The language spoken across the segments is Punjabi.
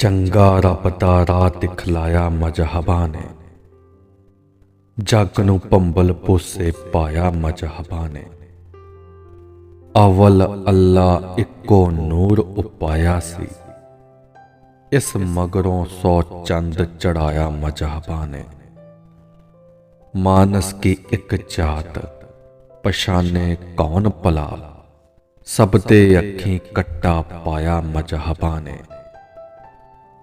ਚੰਗਾ ਰੱਬ ਦਾ ਰਾਹ ਦਿਖਲਾਇਆ ਮਜਹਬਾਂ ਨੇ ਜੱਗ ਨੂੰ ਪੰਬਲ ਪੋਸੇ ਪਾਇਆ ਮਜਹਬਾਂ ਨੇ ਅਵਲ ਅੱਲਾ ਇੱਕੋ ਨੂਰ ਉਪਾਇਆ ਸੀ ਇਸ ਮਗਰੋਂ ਸੌ ਚੰਦ ਚੜਾਇਆ ਮਜਹਬਾਂ ਨੇ ਮਾਨਸ ਕੀ ਇੱਕ ਜਾਤ ਪਛਾਨੇ ਕੌਣ ਭਲਾ ਸਭ ਤੇ ਅੱਖੀਂ ਕੱਟਾ ਪਾਇਆ ਮਜਹਬਾਂ ਨੇ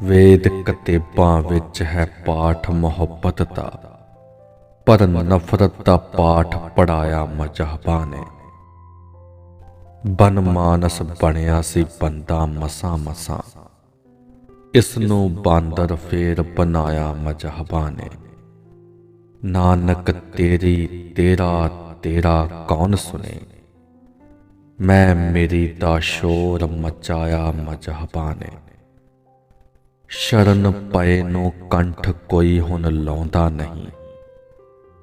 ਵੇਦ ਕਤੇਬਾਂ ਵਿੱਚ ਹੈ ਪਾਠ ਮੁਹੱਬਤ ਦਾ। ਪਰ ਨਫ਼ਰਤ ਦਾ ਪਾਠ ਪੜਾਇਆ ਮਜਹਬਾਂ ਨੇ। ਬਨ ਮਾਨਸ ਬਣਿਆ ਸੀ ਬੰਦਾ ਮਸਾ ਮਸਾ। ਇਸ ਨੂੰ ਬਾਂਦਰ ਫੇਰ ਬਣਾਇਆ ਮਜਹਬਾਂ ਨੇ। ਨਾਨਕ ਤੇਰੀ, ਤੇਰਾ ਤੇਰਾ ਕੌਣ ਸੁਨੇ? ਮੈਂ ਮੇਰੀ ਦਾ ਸ਼ੋਰ ਮਚਾਇਆ ਮਜਹਬਾਂ ਨੇ। ਸ਼ਰਨ ਪਏ ਨੂੰ ਕੰਠ ਕੋਈ ਹੁਣ ਲਾਉਂਦਾ ਨਹੀਂ।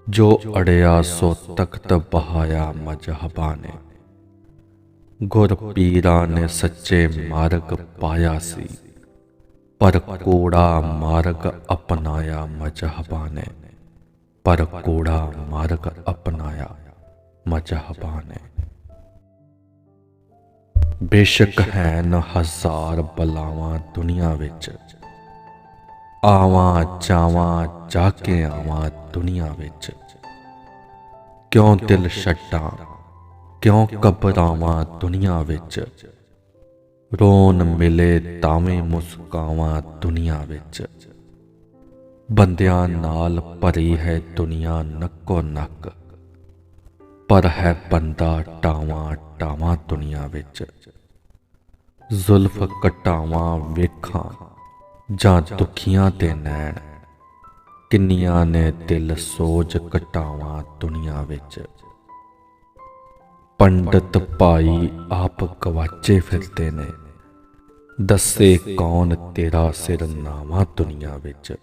ਜੋ ਅੜਿਆ ਸੋ ਤਖਤ ਬਹਾਇਆ ਮਜਹਬਾਂ ਨੇ। ਗੁਰ ਪੀਰਾਂ ਨੇ ਸੱਚੇ ਮਾਰਗ ਪਾਇਆ ਸੀ। ਪਰ ਕੋੜਾ ਮਾਰਗ ਅਪਣਾਇਆ ਮਜਹਬਾਂ ਨੇ। ਪਰ ਕੋੜਾ ਮਾਰਗ ਅਪਣਾਇਆ ਮਜਹਬਾਂ ਨੇ। ਬੇਸ਼ੱਕ ਹੈ ਨ ਹਜ਼ਾਰ ਬਲਾਵਾਂ ਦੁਨੀਆ ਵਿੱਚ। ਆਵਾਂ ਜਾਵਾਂ, ਜਾ ਕੇ ਆਵਾਂ ਦੁਨੀਆ ਵਿੱਚ। ਕਿਉਂ ਦਿਲ ਛੱਡਾਂ, ਕਿਉਂ ਘਬਰਾਵਾਂ ਦੁਨੀਆ ਵਿੱਚ? ਰੋਣ ਮਿਲੇ ਤਾਵੇਂ ਮੁਸਕਾਵਾਂ ਦੁਨੀਆ ਵਿੱਚ। ਬੰਦਿਆਂ ਨਾਲ ਭਰੀ ਹੈ ਦੁਨੀਆ ਨੱਕੋ ਨੱਕ। ਪਰ ਹੈ ਬੰਦਾ ਟਾਵਾਂ ਟਾਵਾਂ ਦੁਨੀਆ ਵਿੱਚ। ਜ਼ੁਲਫ ਕਟਾਵਾਂ ਵੇਖਾਂ। ਜਾਂ ਦੁਖੀਆਂ ਤੇ ਨੈਣ, ਕਿੰਨੀਆਂ ਨੇ ਦਿਲ ਸੋਜ ਕਟਾਵਾਂ ਦੁਨੀਆ ਵਿੱਚ। ਪੰਡਤ ਭਾਈ ਆਪ ਗਵਾਚੇ ਫਿਰਦੇ ਨੇ, ਦੱਸੇ ਕੌਣ ਤੇਰਾ ਸਿਰ ਨਾਵਾ ਦੁਨੀਆ ਵਿੱਚ।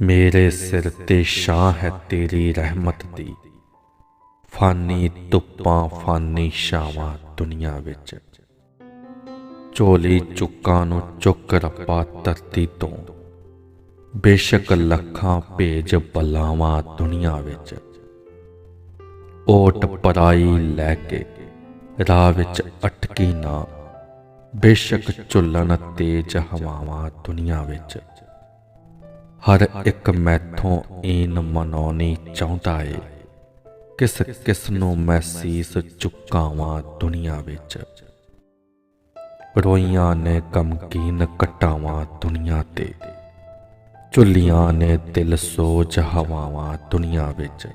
ਮੇਰੇ ਸਿਰ ਤੇ ਸ਼ਾਹ ਹੈ ਤੇਰੀ ਰਹਿਮਤ ਦੀ, ਫਾਨੀ ਧੁੱਪਾਂ, ਫਾਨੀ ਛਾਵਾਂ ਦੁਨੀਆ ਵਿੱਚ। ਝੋਲੀ ਚੁੱਕਾਂ ਨੂੰ ਚੁੱਕ ਰੱਪਾ ਧਰਤੀ ਤੋਂ। ਬੇਸ਼ੱਕ ਲੱਖਾਂ ਭੇਜ ਬਲਾਵਾਂ ਦੁਨੀਆ ਵਿੱਚ। ਓਟ ਪਰਾਈ ਲੈ ਕੇ ਰਾਹ ਵਿੱਚ ਅਟਕੀ ਨਾ। ਬੇਸ਼ੱਕ ਝੁੱਲਣ ਤੇਜ ਹਵਾਵਾਂ ਦੁਨੀਆ ਵਿੱਚ। ਹਰ ਇੱਕ ਮੈਥੋਂ ਈਨ ਮਨਾਉਣੀ ਚਾਹੁੰਦਾ ਏ। ਕਿਸ ਕਿਸ ਨੂੰ ਮੈਂ ਸੀਸ ਝੁਕਾਵਾਂ ਦੁਨੀਆ ਵਿੱਚ। ਰੋਈਆਂ ਨੇ ਕਮਕੀਨ ਕਟਾਵਾਂ ਦੁਨੀਆ ਤੇ। ਝੁੱਲੀਆਂ ਨੇ ਦਿਲ ਸੋਚ ਹਵਾਵਾਂ ਦੁਨੀਆ ਵਿੱਚ।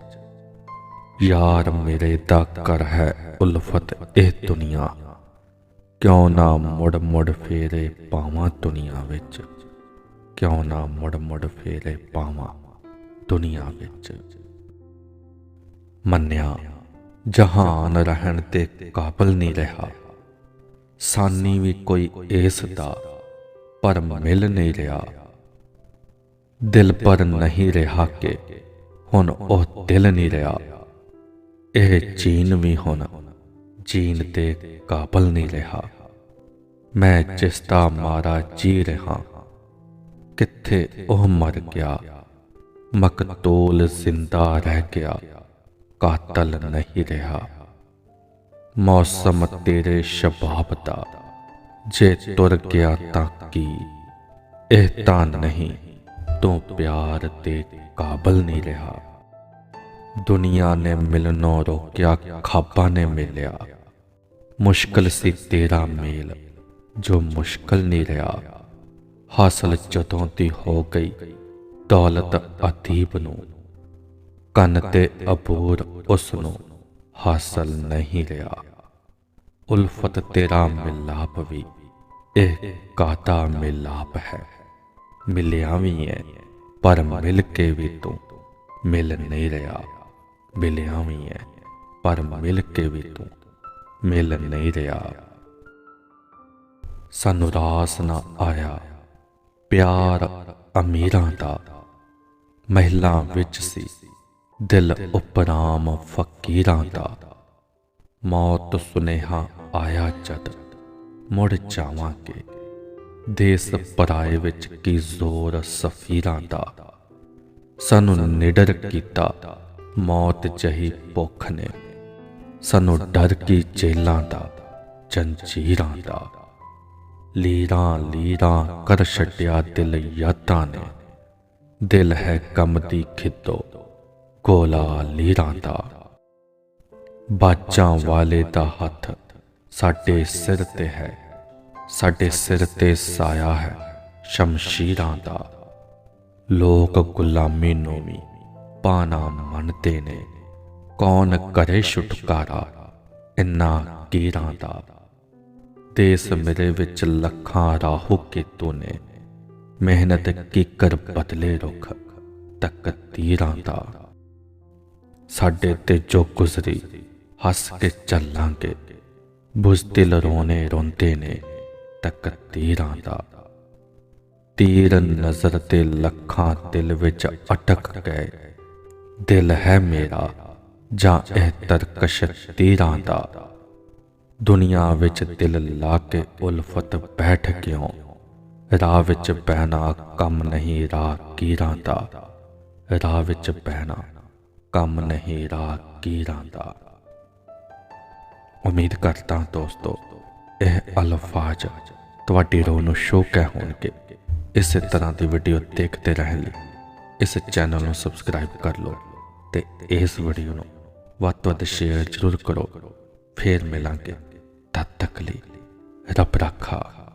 ਯਾਰ ਮੇਰੇ ਦਾ ਕਰ ਹੈ ਉਲਫਤ ਇਹ ਦੁਨੀਆ। ਕਿਉਂ ਨਾ ਮੁੜ ਮੁੜ ਫੇਰੇ ਪਾਵਾਂ ਦੁਨੀਆ ਵਿੱਚ। ਕਿਉਂ ਨਾ ਮੁੜ ਮੁੜ ਫੇਰੇ ਪਾਵਾਂ ਦੁਨੀਆ ਵਿੱਚ। ਮੰਨਿਆ, ਜਹਾਨ ਰਹਿਣ ਤੇ ਕਾਬਲ ਨਹੀਂ ਰਿਹਾ। ਸਾਨੀ ਵੀ ਕੋਈ ਇਸ ਦਾ ਪਰ ਮਿਲ ਨਹੀਂ ਰਿਹਾ। ਦਿਲ ਪਰ ਨਹੀਂ ਰਿਹਾ ਕਿ ਹੁਣ ਉਹ ਦਿਲ ਨਹੀਂ ਰਿਹਾ। ਇਹ ਜੀਨ ਵੀ ਹੁਣ ਜੀਨ ਤੇ ਕਾਬਲ ਨਹੀਂ ਰਿਹਾ। ਮੈਂ ਚਿਸਤਾ ਮਾਰਾ ਜੀ ਰਿਹਾ, ਕਿੱਥੇ ਉਹ ਮਰ ਗਿਆ? ਮਕਤੂਲ ਜ਼ਿੰਦਾ ਰਹਿ ਗਿਆ, ਕਾਤਲ ਨਹੀਂ ਰਿਹਾ। ਮੌਸਮ ਤੇਰੇ ਸ਼ਬਾਬ ਦਾ। ਜੇ ਤੁਰ ਗਿਆ ਤਾਂ ਕੀ? ਇਹ ਤਾਂ ਨਹੀਂ, ਤੂੰ ਪਿਆਰ ਤੇ ਕਾਬਲ ਨਹੀਂ ਰਿਹਾ। ਦੁਨੀਆ ਨੇ ਮਿਲਨੋਂ ਰੋਕਿਆ, ਖਾਬਾਂ ਨੇ ਮਿਲਿਆ। ਮੁਸ਼ਕਲ ਸੀ ਤੇਰਾ ਮੇਲ, ਜੋ ਮੁਸ਼ਕਲ ਨਹੀਂ ਰਿਹਾ। ਹਾਸਲ ਜਦੋਂ ਦੀ ਹੋ ਗਈ, ਦੌਲਤ ਅਦੀਬ ਨੂੰ, ਕੰਨ ਤੇ ਅਬੂਰ ਉਸ ਨੂੰ ਹਾਸਲ ਨਹੀਂ ਰਿਹਾ ਉਲਫਤ ਤੇਰਾ ਮਿਲਾਪ ਵੀ, ਇਹ ਕਾਤਾ ਮਿਲਾਪ ਹੈ? ਮਿਲਿਆ ਵੀ ਹੈ ਪਰ ਮਿਲ ਕੇ ਵੀ ਤੂੰ ਮਿਲ ਨਹੀਂ ਰਿਹਾ। ਮਿਲਿਆ ਵੀ ਹੈ ਪਰ ਮਿਲ ਕੇ ਵੀ ਤੂੰ ਮਿਲ ਨਹੀਂ ਰਿਹਾ। ਸਾਨੂੰ ਰਾਸ ਨਾ ਆਇਆ, ਪਿਆਰ ਅਮੀਰਾਂ ਦਾ ਮਹਿਲਾਂ ਵਿੱਚ ਸੀ। ਦਿਲ ਉਪਰਾਮ ਫਕੀਰਾਂ ਦਾ। ਮੌਤ ਸੁਨੇਹਾ ਆਇਆ ਜਦ, ਮੁੜ ਜਾਵਾਂਗੇ। ਦੇਸ ਪਰਾਏ ਵਿੱਚ ਕੀ ਜ਼ੋਰ ਸਫੀਰਾਂ ਦਾ। ਸਾਨੂੰ ਨਿਡਰ ਕੀਤਾ, ਮੌਤ ਜਹੀ ਭੁੱਖ ਨੇ। ਸਾਨੂੰ ਡਰ ਕੀ ਜੇਲਾਂ ਦਾ, ਜੰਜੀਰਾਂ ਦਾ। ਲੀਰਾਂ ਲੀਰਾਂ ਕਰ ਛੱਡਿਆ ਦਿਲ ਯਾਦਾਂ ਨੇ। ਦਿਲ ਹੈ ਕੰਮ ਦੀ ਖਿੱਦੋ ਗੋਲਾ ਲੀਰਾਂ ਦਾ ਬਾਜਾਂ ਵਾਲੇ ਦਾ ਹੱਥ ਸਾਡੇ ਸਿਰ ਤੇ ਹੈ। ਸਾਡੇ ਸਿਰ ਤੇ ਸਾਇਆ ਹੈ ਸ਼ਮਸ਼ੀਰਾਂ ਦਾ ਲੋਕ ਗੁਲਾਮੀ ਨੂੰ ਵੀ ਪਾਣਾ ਮੰਨਦੇ ਨੇ। ਕੌਣ ਕਰੇ ਛੁਟਕਾਰਾ ਇਨਾ ਕੀਰਾਂ ਦਾ ਦੇਸ ਮੇਰੇ ਵਿੱਚ ਲੱਖਾਂ ਰਾਹੂ ਕੀਤੂ ਨੇ। ਮਿਹਨਤ ਕੀ ਕਰ ਬਦਲੇ ਰੁਖ ਤੱਕ ਤੀਰਾਂ ਦਾ ਸਾਡੇ ਤੇ ਜੋ ਗੁਜ਼ਰੀ, ਹੱਸ ਕੇ ਚੱਲਾਂਗੇ। ਬੁਜ਼ਦਿਲ ਰੋਣੇ ਰੋਂਦੇ ਨੇ ਤੱਕ ਤੀਰਾਂ ਦਾ। ਤੀਰ ਨਜ਼ਰ ਤੇ ਲੱਖਾਂ ਦਿਲ ਵਿੱਚ ਅਟਕ ਗਏ। ਦਿਲ ਹੈ ਮੇਰਾ ਜਾਂ ਇਹ ਤਰਕਸ਼ ਤੀਰਾਂ ਦਾ? ਦੁਨੀਆ ਵਿੱਚ ਦਿਲ ਲਾ ਕੇ ਉਲਫਤ ਬੈਠ ਕਿਉਂ? ਰਾਹ ਵਿੱਚ ਬਹਿਣਾ ਕੰਮ ਨਹੀਂ ਰਾਹ ਕੀਰਾਂ ਦਾ। ਰਾਹ ਵਿੱਚ ਬਹਿਣਾ ਕੰਮ ਨਹੀਂ ਰਾਹ ਕੀਰਾਂ ਦਾ। ਉਮੀਦ ਕਰਦਾ ਦੋਸਤੋ, ਇਹ ਅਲਫਾਜ਼ ਤੁਹਾਡੀ ਰੂਹ ਨੂੰ ਸ਼ੌਕ ਹੈ ਹੋਣਗੇ। ਇਸੇ ਤਰ੍ਹਾਂ ਦੀ ਵੀਡੀਓ ਦੇਖਦੇ ਰਹਿਣ ਲਈ ਇਸ ਚੈਨਲ ਨੂੰ ਸਬਸਕ੍ਰਾਈਬ ਕਰ ਲਓ ਤੇ ਇਸ ਵੀਡੀਓ ਨੂੰ ਵੱਧ ਤੋਂ ਵੱਧ ਸ਼ੇਅਰ ਜ਼ਰੂਰ ਕਰੋ। ਫੇਰ ਮਿਲਾਂਗੇ ਤਦ ਤੱਕ ਲਈ ਰੱਬ ਰੱਖਾ।